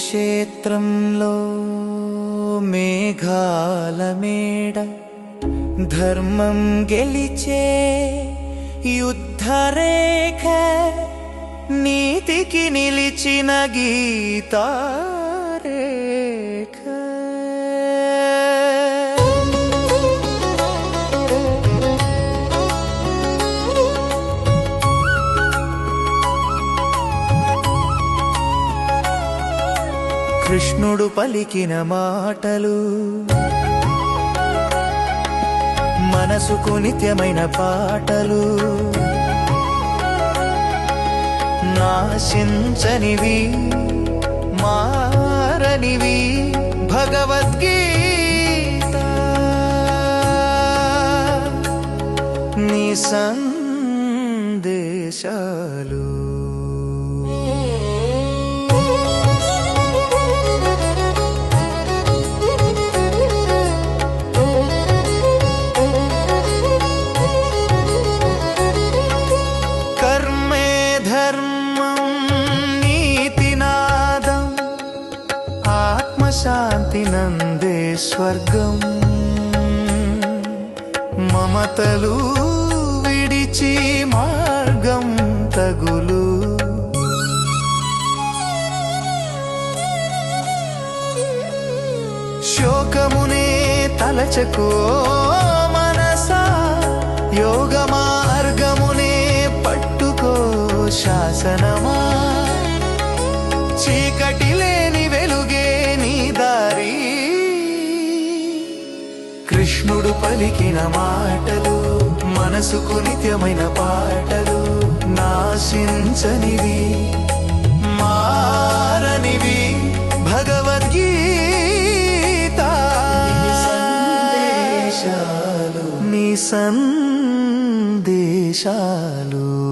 కురుక్షేత్రంలో మేఘాల మేడ ధర్మం గెలిచే యుద్ధరేఖ నీతికి నిలిచిన గీతారేఖ. కృష్ణుడు పలికిన మాటలు మనసుకు నిత్యమైన పాటలు నాశించనివి మారనివి భగవద్గీత. నీ సందేశాలు శాంతి నందే స్వర్గం. మమతలు విడిచి మార్గం తగులు. శోకమునే తలచకో మనసా. యోగ మార్గమునే పట్టుకో శాసనమా. చీక కృష్ణుడు పలికిన మాటలు మనసుకు నిత్యమైన పాటలు నాశించనివి మారనివి భగవద్గీత. నీ సందేశాలు.